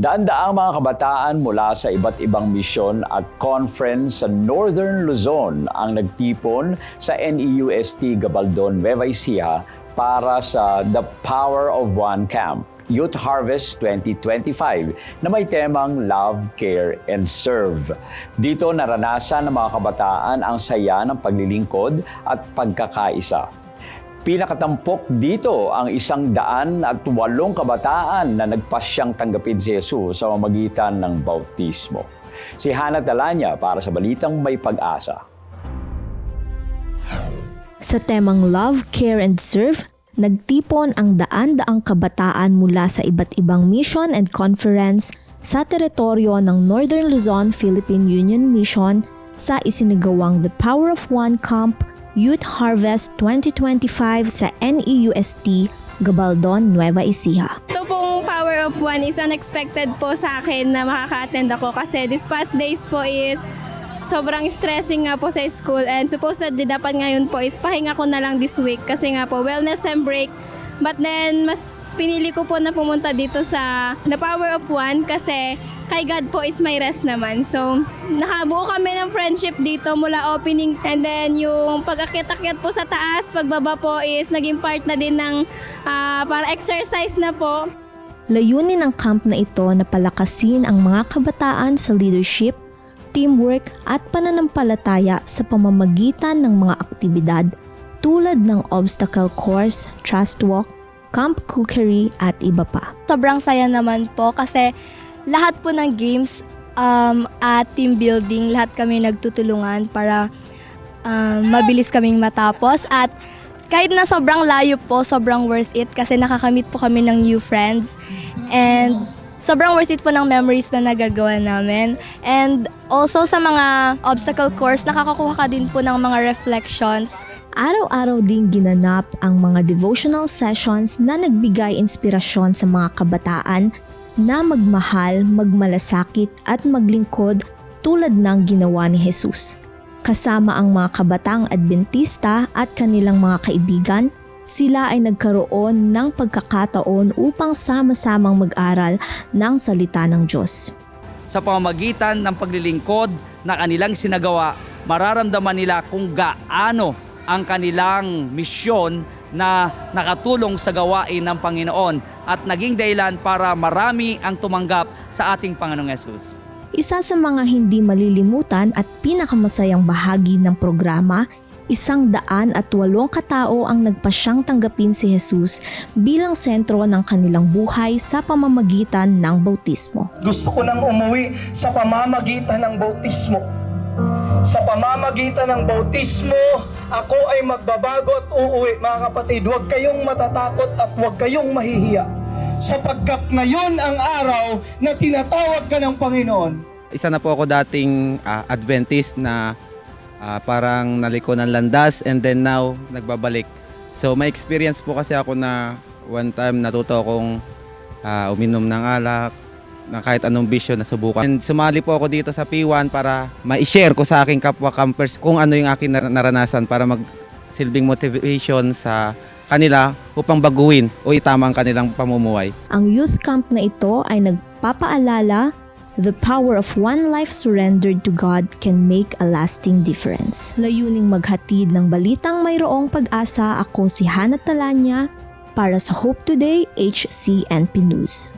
Daan-daang mga kabataan mula sa iba't ibang misyon at conference sa Northern Luzon ang nagtipon sa NEUST Gabaldon, Nueva Ecija para sa The Power of One Camp. Youth Harvest 2025 na may temang Love, Care, and Serve. Dito naranasan ng mga kabataan ang saya ng paglilingkod at pagkakaisa. Pinakatampok dito ang isang daan at walong kabataan na nagpasyang tanggapin si Jesus sa mamagitan ng bautismo. Si Hannah Talanya para sa Balitang May Pag-asa. Sa temang Love, Care, and Serve, nagtipon ang daan-daang kabataan mula sa iba't ibang mission and conference sa teritoryo ng Northern Luzon Philippine Union Mission sa isinagawang The Power of One Camp Youth Harvest 2025 sa NEUST, Gabaldon, Nueva Ecija. Ito pong Power of One is unexpected po sa akin na makaka-attend ako kasi this past days po is sobrang stressing nga po sa school and supposedly dapat ngayon po is pahinga ko na lang this week kasi nga po wellness and break But then, mas pinili ko po na pumunta dito sa The Power of One kasi kay God po is may rest naman. So, nakabuo kami ng friendship dito mula opening and then yung pag-akit-akit po sa taas, pagbaba po is naging part na din ng ah, para exercise na po. Layunin ng camp na ito na palakasin ang mga kabataan sa leadership, teamwork at pananampalataya sa pamamagitan ng mga aktibidad tulad ng obstacle course, trust walk, camp cookery at iba pa. sobrang saya naman po kasi lahat po ng games um, at team building, lahat kami nagtutulungan para um, mabilis kaming matapos. At kahit na sobrang layo po, sobrang worth it kasi nakakamit po kami ng new friends. And sobrang worth it po ng memories na nagagawa namin. And also sa mga obstacle course, nakakakuha ka din po ng mga reflections Araw-araw ding ginanap ang mga devotional sessions na nagbigay inspirasyon sa mga kabataan na magmahal, magmalasakit at maglingkod tulad ng ginawa ni Jesus. Kasama ang mga kabatang Adventista at kanilang mga kaibigan, sila ay nagkaroon ng pagkakataon upang sama-samang mag-aral ng salita ng Diyos. sa pamamagitan ng paglilingkod na kanilang sinagawa, mararamdaman nila kung gaano ang kanilang misyon na nakatulong sa gawain ng Panginoon at naging dahilan para marami ang tumanggap sa ating Panginoong Yesus. Isa sa mga hindi malilimutan at pinakamasayang bahagi ng programa, isang daan at walong katao ang nagpasyang tanggapin si Jesus bilang sentro ng kanilang buhay sa pamamagitan ng bautismo. Gusto ko nang umuwi sa pamamagitan ng bautismo. Sa pamamagitan ng bautismo, ako ay magbabago at uuwi. Mga kapatid, huwag kayong matatakot at huwag kayong mahihiya. Sapagkat ngayon ang araw na tinatawag ka ng Panginoon. isa na po ako dating ah, Adventist na ah, parang naliko ng landas and then now nagbabalik. So may experience po kasi ako na one time natuto akong ah, uminom ng alak, na kahit anong bisyo na subukan. And sumali po ako dito sa P1 para ma-share ko sa aking kapwa campers kung ano yung aking nar- naranasan para mag silbing motivation sa kanila upang baguhin o itama ang kanilang pamumuhay. Ang youth camp na ito ay nagpapaalala The power of one life surrendered to God can make a lasting difference. Layuning maghatid ng balitang mayroong pag-asa ako si Hannah Talanya para sa Hope Today HCNP News.